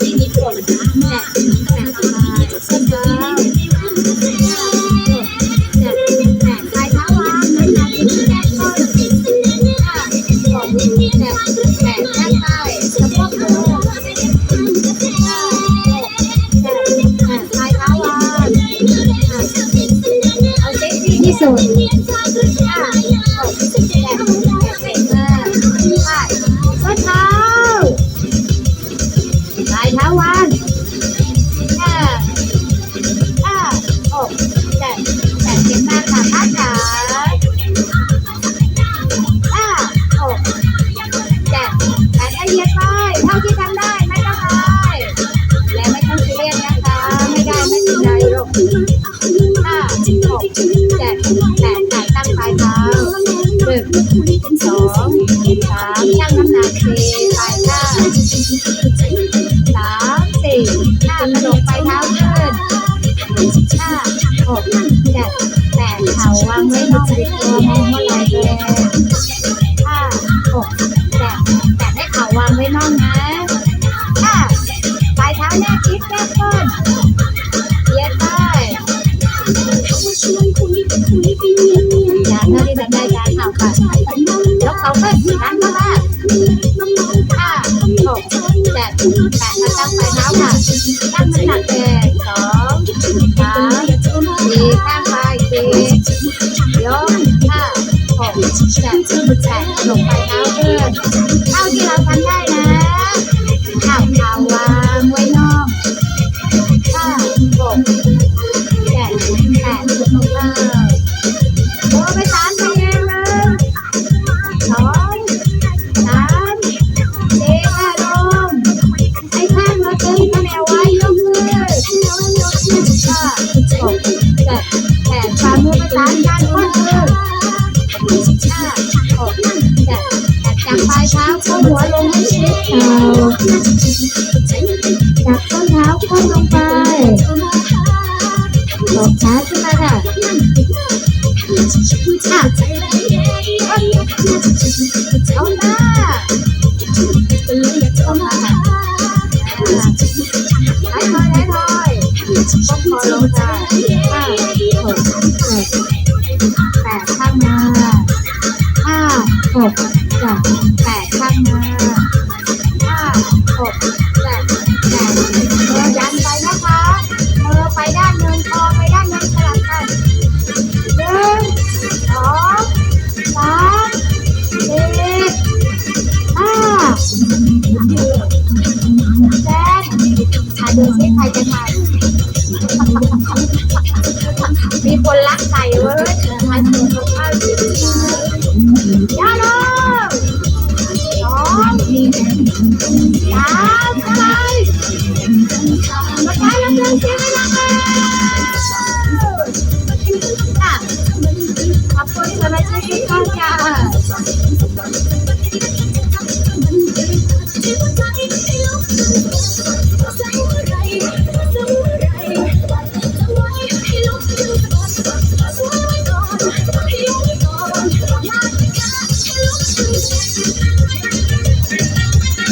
ที่มีคนแตะแตะเข้าไปส้น แตะแตะแตะตั้งปลายเท้าหนึ่งสองสามชั่งน้ำหนักสี่ปลายเท้าสามสี่ห้ากระดกไปเท้าขึ้นห้าหกเจ็ดแปดเข่าวางไว้นอกบิดตัวมองว่าไหลแรงห้าหกเจ็ดแปดให้เข่าวางไว้นอกนะห้าปลายเท้าแนบชิดแนบก้น ยกเขาขึ้นครั้งละห้าหกเจ็ดแปดมาตั้งไปเท้าค่ะตั้งน้ำหนักแรงสองสามสี่ข้างไปสี่ยกห้าหกเจ็ดแปดลงไปเท้าขึ้น ฝ่ามือประสานกันข้อมือห้ากเจ็ดแปลายเท้าเข้าหัวลงให้ชิดเข่าจับต้นเท้าก้มลงไปตบช้าขึ้นมาค่ะอะเอาหน้าเอาหน้าค่ะท้ายทอยท้ายทอยก้มคอลงค่ะห้าหกเจ็ด หกเจ็ดแปดข้างมาห้าหกเจ็ดแปดมือยันไปนะคะมือไปด้านหนึ่งคอไปด้านหนึ่งสลับกันหนึ่งสองสามสี่ห้าแปดอะดูสิใครจะทานมีคนรักไก่เว้ยทานหมูกับข้าว Thank you.